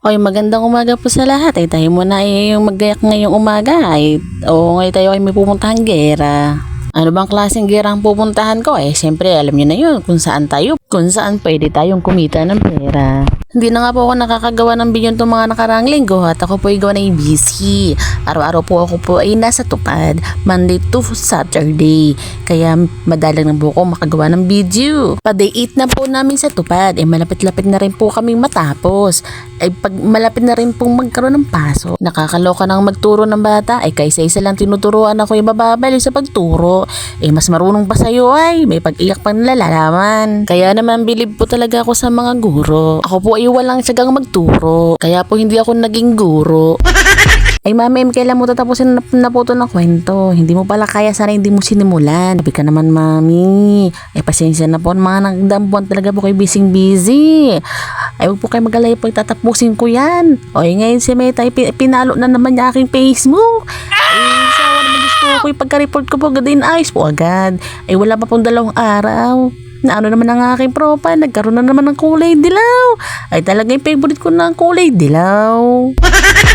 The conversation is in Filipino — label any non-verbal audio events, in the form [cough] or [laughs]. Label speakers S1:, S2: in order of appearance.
S1: Oy, magandang umaga po sa lahat. Ay, tayo muna ay yung maggayak ngayong umaga. Ay, oo, ngayon tayo ay may pupuntahan gera. Ano bang klaseng gera ang pupuntahan ko? Eh, siyempre, alam niyo na yun kung saan tayo, kung saan pwede tayong kumita ng pera. Hindi na nga po ako nakakagawa ng bilyon itong mga nakarang linggo at ako po ay gawa na busy. Araw-araw po ako po ay nasa tupad, Monday to Saturday. Kaya madalang na po ako makagawa ng video. Pa-day 8 na po namin sa tupad, eh malapit-lapit na rin po kaming matapos. Ay pag malapit na rin pong magkaroon ng paso. Nakakaloka nang magturo ng bata, ay kaysa isa lang tinuturuan ako ay mababali sa pagturo. Eh mas marunong pa sa'yo ay, may pag-iyak pang nalalaman. Kaya naman bilib po talaga ako sa mga guro. Ako po ay walang siyagang magturo. Kaya po hindi ako naging guro. [laughs] Ay mami, kailan mo tatapusin na, na po ito ng kwento? Hindi mo pala kaya sana hindi mo sinimulan. Sabi ka naman mami. Ay pasensya na po, mga nagdampuan talaga po kayo busy busy. Ay huwag po kayo magalay po, tatapusin ko yan. O ay, ngayon si Meta, pinalo na naman niya aking Facebook. Ay, sawa naman gusto ko, yung pagka-report ko po, agad in eyes po agad. Ay wala pa pong dalawang araw. Na ano naman ang aking profile, nagkaroon na naman ng kulay dilaw. Ay talaga yung favorite ko na ang kulay dilaw. [laughs]